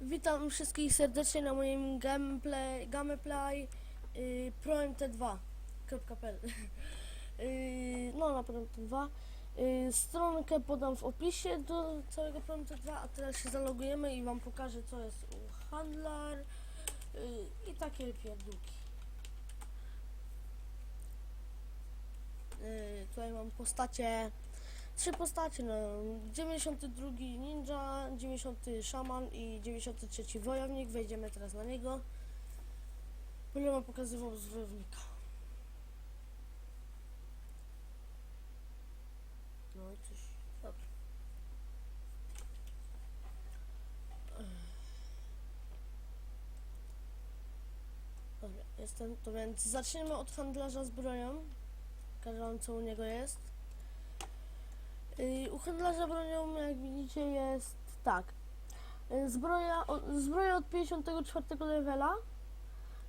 Witam wszystkich serdecznie na moim gameplay, gameplay yy, promt2.pl yy, No na promt2 yy, Stronkę podam w opisie do całego promt2 A teraz się zalogujemy i wam pokażę co jest u handlar yy, I takie pierdółki. Yy, Tutaj mam postacie trzy postacie, no 92 ninja, 90 szaman i 93 wojownik. Wejdziemy teraz na niego. Będę wam pokazywał z wojownika. No i coś. Dobrze. Dobra, jestem. To więc zaczniemy od handlarza zbroją. Pokażę wam co u niego jest. Yy, U handlarza bronią, jak widzicie, jest tak. Yy, Zbroja, zbroja od 54 levela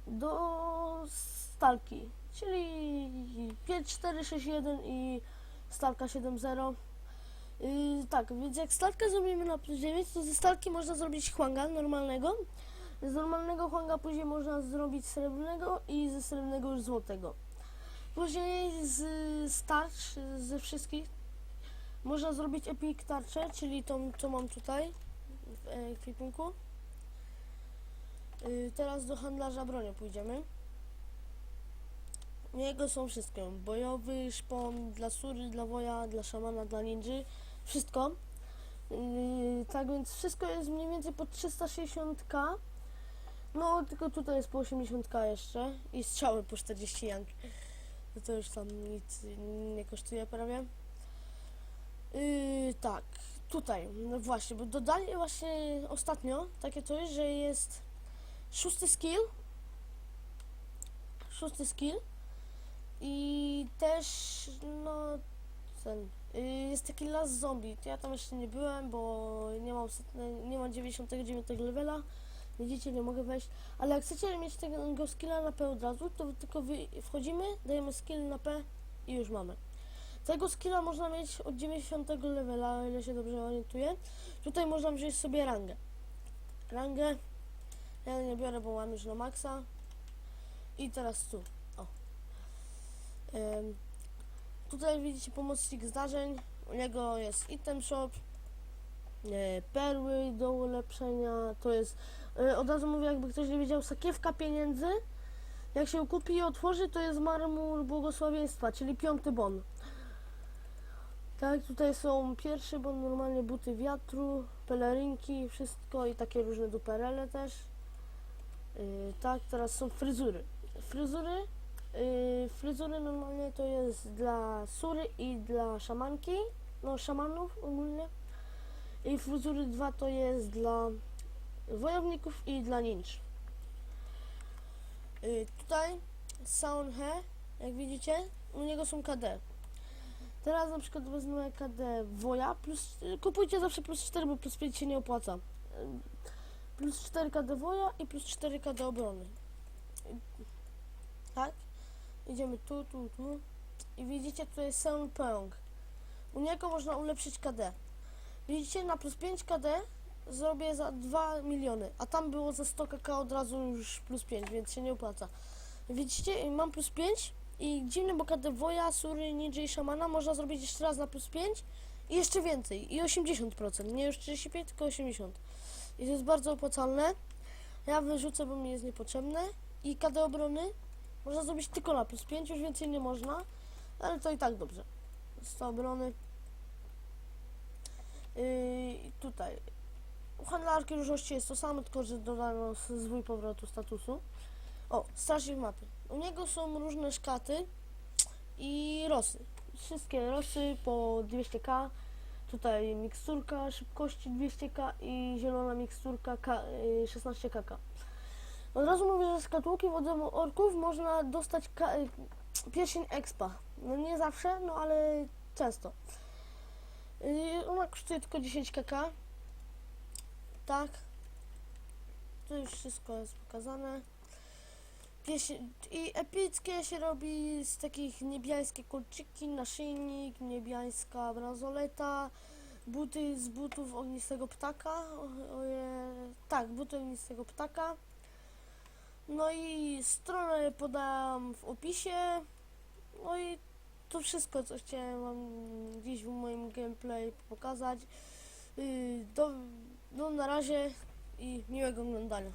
do stalki, czyli 5461 i stalka 7.0. Yy, tak, więc jak stalkę zrobimy na plus 9, to ze stalki można zrobić hwanga normalnego. Z normalnego hwanga później można zrobić srebrnego i ze srebrnego już złotego. Później z starcz, ze wszystkich można zrobić epic tarczę, czyli tą, co mam tutaj w ekwipunku. Yy, teraz do handlarza bronią pójdziemy. U niego są wszystkie. Bojowy, szpon, dla sury, dla woja, dla szamana, dla ninży. Wszystko. Yy, tak więc wszystko jest mniej więcej po 360k. No, tylko tutaj jest po 80k jeszcze. I strzały po 40 jank. No to już tam nic nie kosztuje prawie. Yy, tak, tutaj, no właśnie, bo dodali właśnie ostatnio takie coś, że jest szósty skill, szósty skill. I też, no, ten, yy, jest taki las zombie, ja tam jeszcze nie byłem, bo nie mam, nie mam 99 levela, widzicie, nie mogę wejść, ale jak chcecie mieć tego skilla na P od razu, to tylko wchodzimy, dajemy skill na P i już mamy. Tego skilla można mieć od 90 levela, o ile się dobrze orientuję. Tutaj można wziąć sobie rangę. Rangę. Ja nie biorę, bo mam już na maksa. I teraz tu. O. Em, tutaj widzicie pomocnik zdarzeń. U niego jest item shop. E, perły do ulepszenia. To jest. E, od razu mówię, jakby ktoś nie wiedział, sakiewka pieniędzy. Jak się kupi i otworzy, to jest marmur błogosławieństwa, czyli piąty bon. Tak, tutaj są pierwsze, bo normalnie buty wiatru, pelerynki, wszystko i takie różne duperele też. Yy, tak, teraz są fryzury. Fryzury, yy, fryzury normalnie to jest dla sury i dla szamanki, no szamanów ogólnie. I fryzury 2 to jest dla wojowników i dla ninj. Yy, tutaj He, jak widzicie, u niego są KD. Teraz na przykład wezmę KD Woja, plus, kupujcie zawsze plus 4, bo plus 5 się nie opłaca. Plus 4 KD Woja i plus 4 KD obrony. Tak? Idziemy tu, tu, tu. I widzicie, tu jest Pong. U niego można ulepszyć KD. Widzicie, na plus 5 KD zrobię za 2 miliony, a tam było za 100 kk od razu już plus 5, więc się nie opłaca. Widzicie, mam plus 5 i dziwne, bo KD Woja, Sury, Ninja i Szamana można zrobić jeszcze raz na plus 5 i jeszcze więcej. I 80%. Nie już 35, tylko 80. I to jest bardzo opłacalne. Ja wyrzucę, bo mi jest niepotrzebne. I KD obrony można zrobić tylko na plus 5, już więcej nie można. Ale to i tak dobrze. 100 obrony. Yy, tutaj. U handlarki różności jest to samo, tylko że dodano zwój powrotu statusu. O, strażnik mapy. U niego są różne szkaty i rosy. Wszystkie rosy po 200k. Tutaj miksturka szybkości 200k i zielona miksturka K, y, 16 kk. Od razu mówię, że z szkatułki wodomu orków można dostać ka, y, pierścień expa. No nie zawsze, no ale często. Y, Ona kosztuje tylko 10 kk. Tak. Tu już wszystko jest pokazane. I epickie się robi z takich niebiańskie kolczyki, naszyjnik, niebiańska bransoleta, buty z butów ognistego ptaka. Oje, tak, buty ognistego ptaka. No i stronę podam w opisie. No i to wszystko, co chciałem wam gdzieś w moim gameplay pokazać. Yy, Do, no na razie i miłego oglądania.